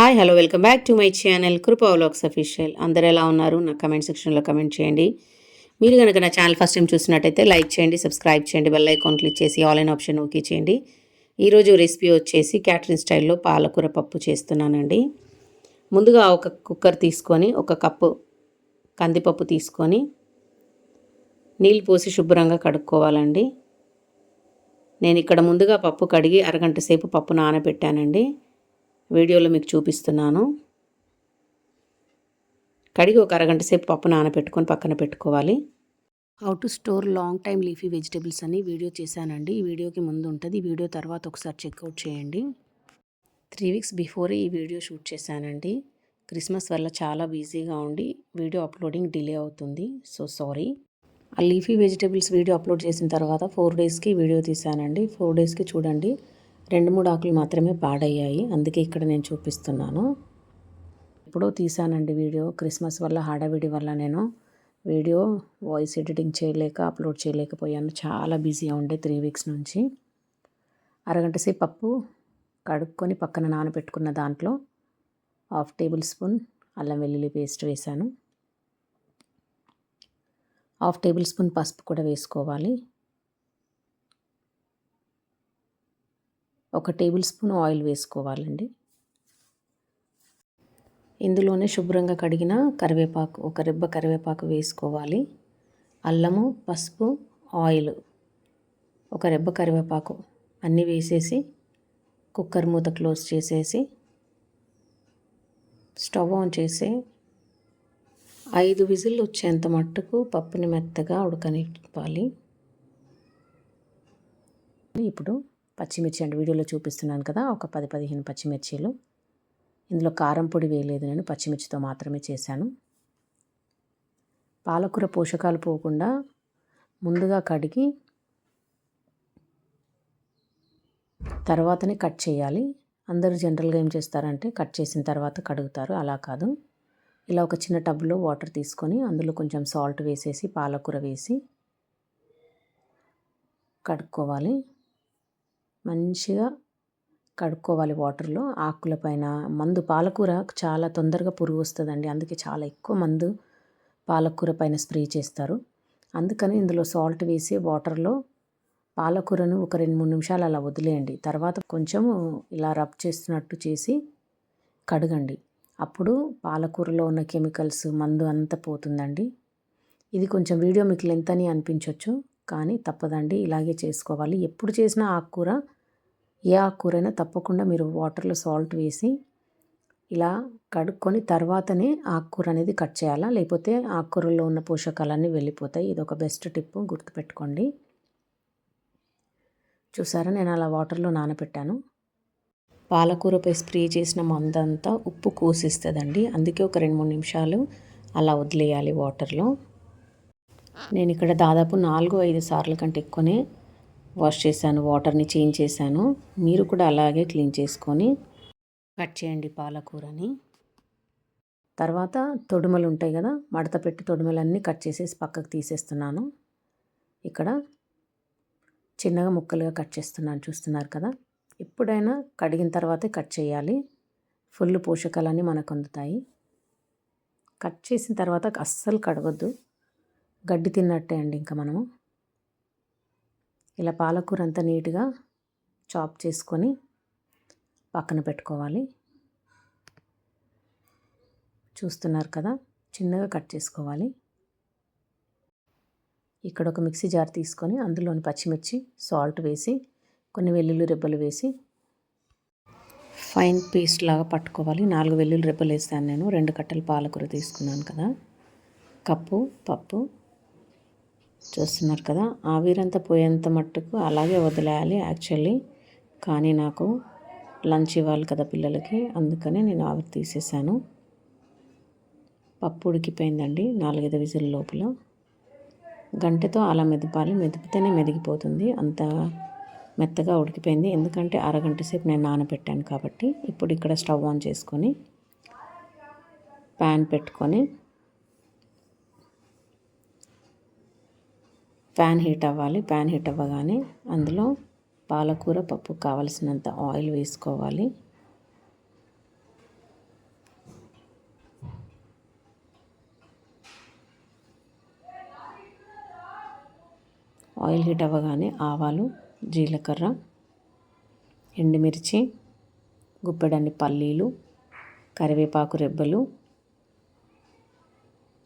Hi hello welcome back to my channel Kripa vlogs official. అందరు ఎలా ఉన్నారు? నా కమెంట్ సెక్షన్లో కమెంట్ చేయండి. మీరు కనుక నా ఛానల్ ఫస్ట్ టైం చూసినట్టయితే లైక్ చేయండి సబ్స్క్రైబ్ చేయండి బెల్ ఐకాన్ క్లిక్ చేసి ఆల్ ఆప్షన్ ఓకే చేయండి. ఈరోజు రెసిపీ వచ్చేసి క్యాటరింగ్ స్టైల్లో పాలకూర పప్పు చేస్తున్నానండి. ముందుగా ఒక కుక్కర్ తీసుకొని ఒక కప్పు కందిపప్పు తీసుకొని నీళ్ళు పోసి శుభ్రంగా కడుక్కోవాలండి. నేను ఇక్కడ ముందుగా పప్పు కడిగి అరగంట సేపు పప్పు నానబెట్టానండి. వీడియోలో మీకు చూపిస్తున్నాను. కడిగి ఒక అరగంట సేపు పప్పు నానబెట్టుకొని పక్కన పెట్టుకోవాలి. How to store long time leafy vegetables అని వీడియో చేశానండి. ఈ వీడియోకి ముందు ఉంటుంది. ఈ వీడియో తర్వాత ఒకసారి చెక్అవుట్ చేయండి. త్రీ వీక్స్ బిఫోర్ ఈ వీడియో షూట్ చేశానండి. క్రిస్మస్ వల్ల చాలా బిజీగా ఉండి వీడియో అప్లోడింగ్ డిలే అవుతుంది. సో సారీ ఆ లీఫీ వెజిటేబుల్స్ వీడియో అప్లోడ్ చేసిన తర్వాత ఫోర్ డేస్కి వీడియో తీశానండి. ఫోర్ డేస్కి చూడండి. రెండు మూడు ఆకులు మాత్రమే పాడయ్యాయి. అందుకే ఇక్కడ నేను చూపిస్తున్నాను. ఎప్పుడో తీసానండి వీడియో. క్రిస్మస్ వల్ల హడావిడి వల్ల నేను వీడియో వాయిస్ ఎడిటింగ్ చేయలేక అప్లోడ్ చేయలేకపోయాను. చాలా బిజీగా ఉండే త్రీ వీక్స్ నుంచి. అరగంట సేపు పప్పు కడుక్కొని పక్కన నానబెట్టుకున్న దాంట్లో హాఫ్ టేబుల్ స్పూన్ అల్లం వెల్లుల్లి పేస్ట్ వేశాను. హాఫ్ టేబుల్ స్పూన్ పసుపు కూడా వేసుకోవాలి. ఒక టేబుల్ స్పూన్ ఆయిల్ వేసుకోవాలండి. ఇందులోనే శుభ్రంగా కడిగిన కరివేపాకు ఒక రెబ్బ కరివేపాకు వేసుకోవాలి. అల్లము పసుపు ఆయిల్ ఒక రెబ్బ కరివేపాకు అన్నీ వేసేసి కుక్కర్ మూత క్లోజ్ చేసేసి స్టవ్ ఆన్ చేసి ఐదు విజిల్లు వచ్చేంత మట్టుకు పప్పుని మెత్తగా ఉడకనివ్వాలి. ఇప్పుడు పచ్చిమిర్చి అంటే వీడియోలో చూపిస్తున్నాను కదా ఒక పది పదిహేను పచ్చిమిర్చీలు. ఇందులో కారం పొడి వేయలేదు నేను పచ్చిమిర్చితో మాత్రమే చేశాను. పాలకూర పోషకాలు పోకుండా ముందుగా కడిగి తర్వాతనే కట్ చేయాలి. అందరూ జనరల్గా ఏం చేస్తారంటే కట్ చేసిన తర్వాత కడుగుతారు అలా కాదు. ఇలా ఒక చిన్న టబ్లో వాటర్ తీసుకొని అందులో కొంచెం సాల్ట్ వేసేసి పాలకూర వేసి కడుక్కోవాలి. మంచిగా కడుక్కోవాలి వాటర్లో. ఆకుల పైన మందు పాలకూర చాలా తొందరగా పురుగు వస్తుందండి. అందుకే చాలా ఎక్కువ మందు పాలకూర పైన స్ప్రే చేస్తారు. అందుకని ఇందులో సాల్ట్ వేసి వాటర్లో పాలకూరను ఒక రెండు మూడు నిమిషాలు అలా వదిలేయండి. తర్వాత కొంచెం ఇలా రబ్ చేస్తున్నట్టు చేసి కడగండి. అప్పుడు పాలకూరలో ఉన్న కెమికల్స్ మందు అంతా పోతుందండి. ఇది కొంచెం వీడియో మీకు లెంత్ అని అనిపించవచ్చు కానీ తప్పదండి. ఇలాగే చేసుకోవాలి. ఎప్పుడు చేసిన ఆకుకూర ఏ ఆకుకూరైనా తప్పకుండా మీరు వాటర్లో సాల్ట్ వేసి ఇలా కడుక్కొని తర్వాతనే ఆకుకూర అనేది కట్ చేయాలా? లేకపోతే ఆకుకూరలో ఉన్న పోషకాలన్నీ వెళ్ళిపోతాయి. ఇది ఒక బెస్ట్ టిప్ గుర్తుపెట్టుకోండి. చూసారా? నేను అలా వాటర్లో నానబెట్టాను పాలకూరపై స్ప్రే చేసిన మందంతా ఉప్పు కోసిస్తుందండి. అందుకే ఒక రెండు మూడు నిమిషాలు అలా వదిలేయాలి వాటర్లో. నేను ఇక్కడ దాదాపు నాలుగు ఐదు సార్లు కంటే ఎక్కువనే వాష్ చేశాను వాటర్ని చేంజ్ చేశాను. మీరు కూడా అలాగే క్లీన్ చేసుకొని కట్ చేయండి పాలకూరని. తర్వాత తొడుమలు ఉంటాయి కదా మడత పెట్టి తొడుమలన్నీ కట్ చేసేసి పక్కకు తీసేస్తున్నాను. ఇక్కడ చిన్నగా ముక్కలుగా కట్ చేస్తున్నాను చూస్తున్నారు కదా. ఎప్పుడైనా కడిగిన తర్వాతే కట్ చేయాలి. ఫుల్ పోషకాలన్నీ మనకు అందుతాయి. కట్ చేసిన తర్వాత అస్సలు కడగొద్దు. గడ్డి తిన్నట్టే అండి ఇంకా మనము. ఇలా పాలకూర అంతా నీట్గా చాప్ చేసుకొని పక్కన పెట్టుకోవాలి. చూస్తున్నారు కదా చిన్నగా కట్ చేసుకోవాలి. ఇక్కడ ఒక మిక్సీ జార్ తీసుకొని అందులోని పచ్చిమిర్చి సాల్ట్ వేసి కొన్ని వెల్లుల్లి రెబ్బలు వేసి ఫైన్ పేస్ట్ లాగా పట్టుకోవాలి. నాలుగు వెల్లుల్లి రెబ్బలు వేస్తాను నేను. రెండు కట్టలు పాలకూర తీసుకున్నాను కదా. కప్పు పప్పు చూస్తున్నారు కదా ఆవిరంతా పోయేంత మట్టుకు అలాగే వదిలేయాలి యాక్చువల్లీ. కానీ నాకు లంచ్ ఇవ్వాలి కదా పిల్లలకి అందుకని నేను ఆవిరి తీసేసాను పప్పు ఉడికిపోయిందండి నాలుగైదు విజిల్ లోపల. గంటతో అలా మెదపాలి మెదిపితేనే మెదిగిపోతుంది. అంత మెత్తగా ఉడికిపోయింది. ఎందుకంటే అరగంట సేపు నేను నానబెట్టాను కాబట్టి ఇప్పుడు ఇక్కడ స్టవ్ ఆన్ చేసుకొని ప్యాన్ పెట్టుకొని ప్యాన్ హీట్ అవ్వాలి. ప్యాన్ హీట్ అవ్వగానే అందులో పాలకూర పప్పు కావలసినంత ఆయిల్ వేసుకోవాలి. ఆయిల్ హీట్ అవ్వగానే ఆవాలు జీలకర్ర ఎండుమిర్చి గుప్పెడన్ని పల్లీలు కరివేపాకు రెబ్బలు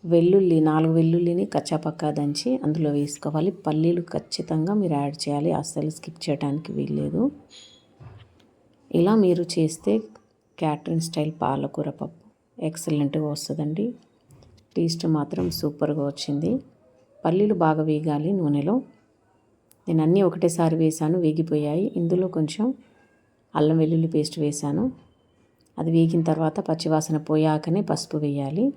వెల్లుల్లి నాలుగు వెల్లుల్లిని కచ్చాపక్కా దంచి అందులో వేసుకోవాలి. పల్లీలు ఖచ్చితంగా మీరు యాడ్ చేయాలి. అస్సలు స్కిప్ చేయడానికి వీల్లేదు. ఇలా మీరు చేస్తే క్యాటరింగ్ స్టైల్ పాలకూర పప్పు ఎక్సలెంట్గా వస్తుందండి. టేస్ట్ మాత్రం సూపర్గా వచ్చింది. పల్లీలు బాగా వేగాలి నూనెలో. నేను అన్నీ ఒకటేసారి వేసాను వేగిపోయాయి. ఇందులో కొంచెం అల్లం వెల్లుల్లి పేస్ట్ వేసాను అది వేగిన తర్వాత పచ్చివాసన పోయాకనే పసుపు వేయాలి.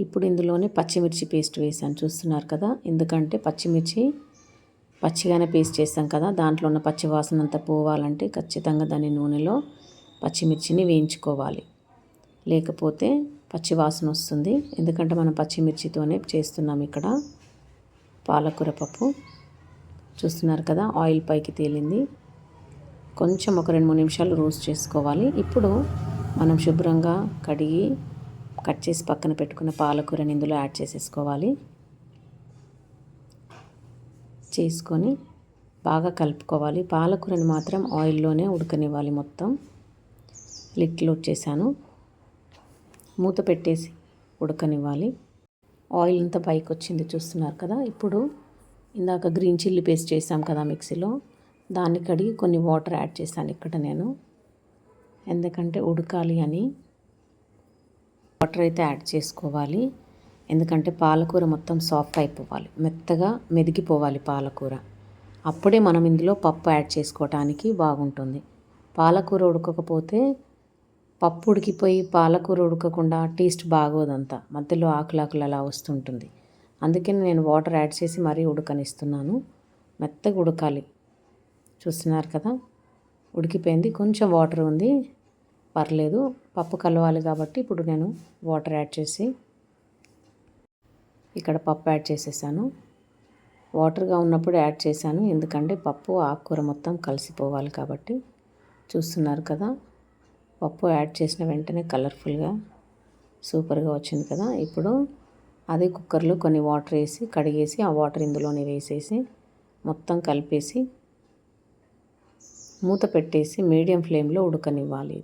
ఇప్పుడు ఇందులోనే పచ్చిమిర్చి పేస్ట్ వేసాను చూస్తున్నారు కదా? ఎందుకంటే పచ్చిమిర్చి పచ్చిగానే పేస్ట్ చేస్తాం కదా. దాంట్లో ఉన్న పచ్చి వాసన అంతా పోవాలంటే ఖచ్చితంగా దాని నూనెలో పచ్చిమిర్చిని వేయించుకోవాలి. లేకపోతే పచ్చి వాసన వస్తుంది. ఎందుకంటే మనం పచ్చిమిర్చితోనే చేస్తున్నాం ఇక్కడ పాలకూర పప్పు. చూస్తున్నారు కదా? ఆయిల్ పైకి తేలింది. కొంచెం ఒక రెండు మూడు నిమిషాలు రోస్ట్ చేసుకోవాలి. ఇప్పుడు మనం శుభ్రంగా కడిగి కట్ చేసి పక్కన పెట్టుకున్న పాలకూరని ఇందులో యాడ్ చేసేసుకోవాలి. చేసుకొని బాగా కలుపుకోవాలి. పాలకూరని మాత్రం ఆయిల్లోనే ఉడకనివ్వాలి మొత్తం. లిట్ లోడ్ చేశాను. మూత పెట్టేసి ఉడకనివ్వాలి. ఆయిల్ అంతా పైకి వచ్చింది చూస్తున్నారు కదా. ఇప్పుడు ఇందాక గ్రీన్ చిల్లీ పేస్ట్ చేసాం కదా మిక్సీలో. దాన్ని కడిగి కొన్ని వాటర్ యాడ్ చేశాను ఇక్కడ నేను. ఎందుకంటే ఉడకాలి అని. వాటర్ అయితే యాడ్ చేసుకోవాలి. ఎందుకంటే పాలకూర మొత్తం సాఫ్ట్ అయిపోవాలి. మెత్తగా మెదిగిపోవాలి పాలకూర. అప్పుడే మనం ఇందులో పప్పు యాడ్ చేసుకోవటానికి బాగుంటుంది. పాలకూర ఉడకకపోతే పప్పు ఉడికిపోయి పాలకూర ఉడకకుండా టేస్ట్ బాగోదంతా. మధ్యలో ఆకులాకులు అలా వస్తుంటుంది. అందుకని నేను వాటర్ యాడ్ చేసి మరీ ఉడకనిస్తున్నాను. మెత్తగా ఉడకాలి. చూస్తున్నారు కదా? ఉడికిపోయింది. కొంచెం వాటర్ ఉంది. పర్లేదు పప్పు కలవాలి కాబట్టి ఇప్పుడు నేను వాటర్ యాడ్ చేసి ఇక్కడ పప్పు యాడ్ చేసేసాను. వాటర్గా ఉన్నప్పుడు యాడ్ చేశాను ఎందుకంటే పప్పు ఆకుకూర మొత్తం కలిసిపోవాలి కాబట్టి. చూస్తున్నారు కదా పప్పు యాడ్ చేసిన వెంటనే కలర్ఫుల్గా సూపర్గా వచ్చింది కదా. ఇప్పుడు అదే కుక్కర్లో కొన్ని వాటర్ వేసి కడిగేసి ఆ వాటర్ ఇందులోనే వేసేసి మొత్తం కలిపేసి మూత పెట్టేసి మీడియం ఫ్లేమ్లో ఉడకనివ్వాలి.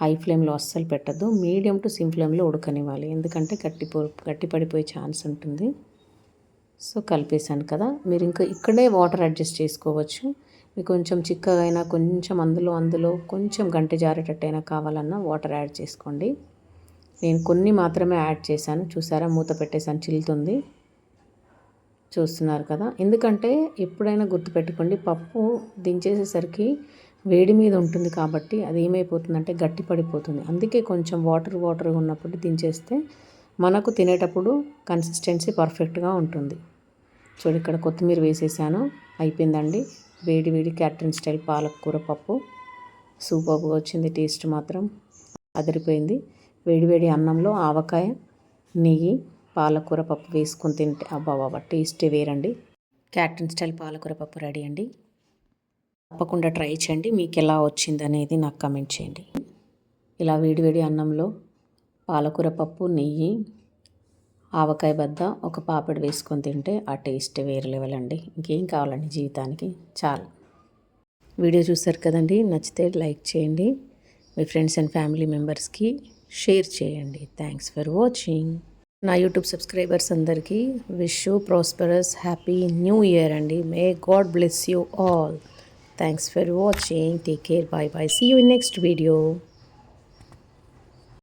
హై ఫ్లేమ్లో అస్సలు పెట్టద్దు మీడియం టు సిమ్ ఫ్లేమ్లో ఉడకనివ్వాలి. ఎందుకంటే గట్టిపో గట్టిపడిపోయే ఛాన్స్ ఉంటుంది. సో కలిపేశాను కదా. మీరు ఇంకా ఇక్కడే వాటర్ అడ్జస్ట్ చేసుకోవచ్చు. మీకు కొంచెం చిక్కగా అయినా కొంచెం అందులో అందులో కొంచెం గంట జారేటట్టయినా కావాలన్నా వాటర్ యాడ్ చేసుకోండి. నేను కొన్ని మాత్రమే యాడ్ చేశాను. చూసారా? మూత పెట్టేసాను చిల్లుతుంది. చూస్తున్నారు కదా. ఎందుకంటే ఎప్పుడైనా గుర్తుపెట్టుకోండి పప్పు దించేసేసరికి వేడి మీద ఉంటుంది కాబట్టి అది ఏమైపోతుందంటే గట్టి పడిపోతుంది. అందుకే కొంచెం వాటర్ వాటర్ ఉన్నప్పుడు దించేస్తే మనకు తినేటప్పుడు కన్సిస్టెన్సీ పర్ఫెక్ట్గా ఉంటుంది. చూడు ఇక్కడ కొత్తిమీర వేసేసాను అయిపోయిందండి. వేడి వేడి క్యాటరింగ్ స్టైల్ పాలకూర పప్పు. సూపర్గా వచ్చింది టేస్ట్ మాత్రం అదిరిపోయింది. వేడివేడి అన్నంలో ఆవకాయ నెయ్యి పాలకూర పప్పు వేసుకొని తింటే అబ్బా బాబా టేస్టే వేరండి. క్యాటరింగ్ స్టైల్ పాలకూర పప్పు రెడీ అండి. తప్పకుండా ట్రై చేయండి. మీకు ఎలా వచ్చింది అనేది నాకు కమెంట్ చేయండి. ఇలా వేడివేడి అన్నంలో పాలకూర పప్పు నెయ్యి ఆవకాయ బద్ద ఒక పాపడి వేసుకొని తింటే ఆ టేస్ట్ వేరే లెవెల్ అండి. ఇంకేం కావాలండి జీవితానికి? చాలు. వీడియో చూసారు కదండి? నచ్చితే లైక్ చేయండి. మీ ఫ్రెండ్స్ అండ్ ఫ్యామిలీ మెంబర్స్కి షేర్ చేయండి. Thanks for watching. నా యూట్యూబ్ సబ్స్క్రైబర్స్ అందరికీ wish you prosperous happy new year అండి. May God bless you all. Thanks for watching. Take care. Bye bye. See you in next video.